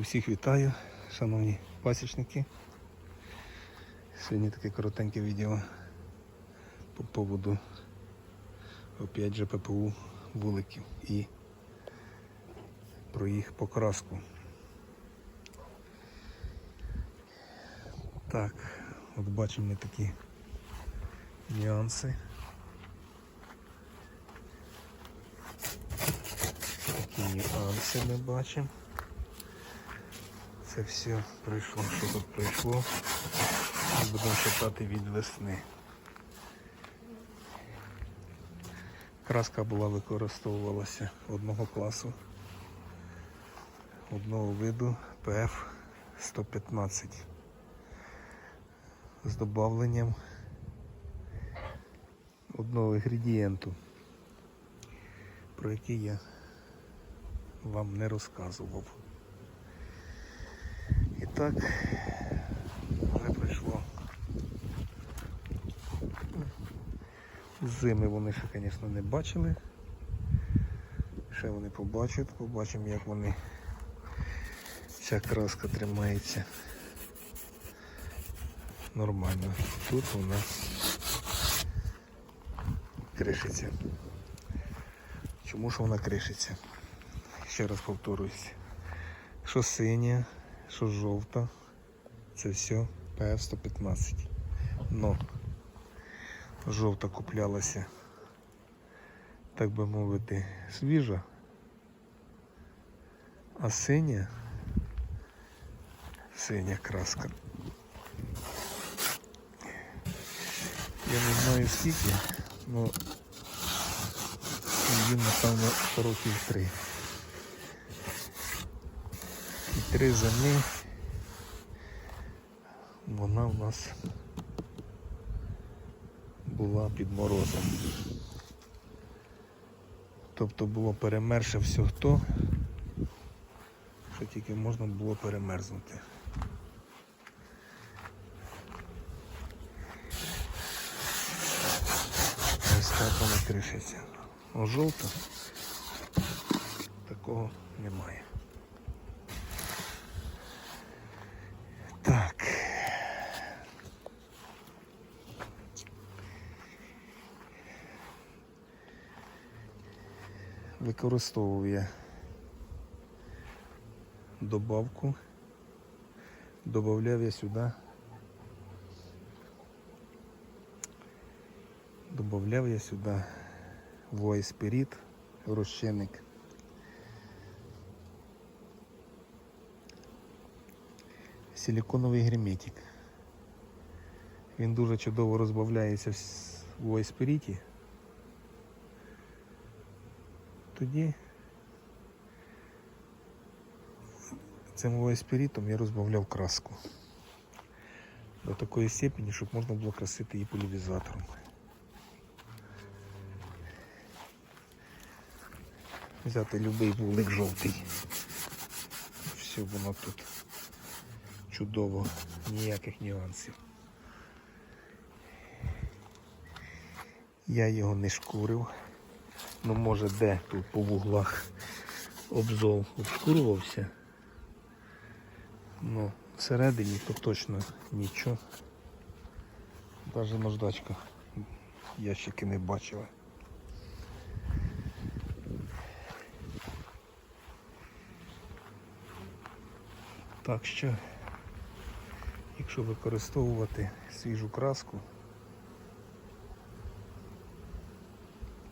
Усіх вітаю, шановні пасічники. Сьогодні таке коротеньке відео по поводу опять же ППУ вуликів і про їх покраску. Так, от бачимо ми такі нюанси. Такі нюанси ми бачимо. Це все пройшло, що тут пройшло. Будемо читати від весни. Краска була використовувалася одного класу, одного виду PF 115 з додавленням одного інгредієнту, про який я вам не розказував. І так, вже прийшло. Зими вони ще, звісно, не бачили. Ще вони побачать, побачимо, як вони ця краска тримається нормально. Тут вона кришиться. Чому ж вона кришиться? Ще раз повторююсь. Що синя, що жовта, це все ПФ-115. Но жовта куплялася, так би мовити, свіжа, а синя, синя краска. Я не знаю скільки, але її напевно років три. Три зими вона в нас була під морозом. Тобто було перемерше все то, що тільки можна було перемерзнути. Ось так вона кришиться. О, жовта такого немає. Так. Використовував я добавку. Добавляв я сюди. Добавляв я сюди воєспиріт, розчинник. Силиконовий герметик. Він дуже чудово розбавляється в воєспиріті. Тоді цим воєспирітом я розбавляв краску до такої степені, щоб можна було красити її полівізатором. Взяти любий вулик жовтий. Все воно тут чудово, ніяких нюансів. Я його не шкурив. Ну може де тут по вуглах обзол обшкурювався. Ну, всередині то точно нічого. Навіть наждачка ящики не бачила. Так що, якщо використовувати свіжу краску,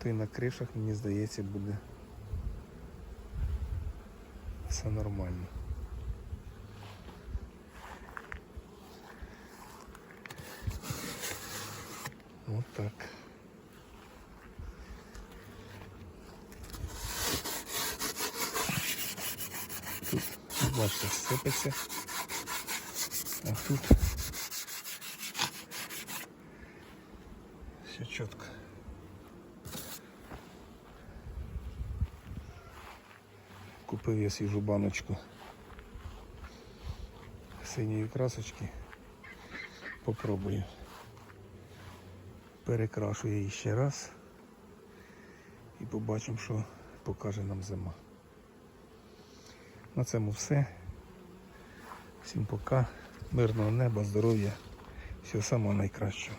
то і на кришах, мені здається, буде все нормально. От так. Тут, бачите, сипеться. А тут все чітко. Купив я свіжу баночку синьої красочки. Попробую. Перекрашу її ще раз і побачимо, що покаже нам зима. На цьому все. Всім пока. Мирного неба, здоров'я. Всього самого найкращого.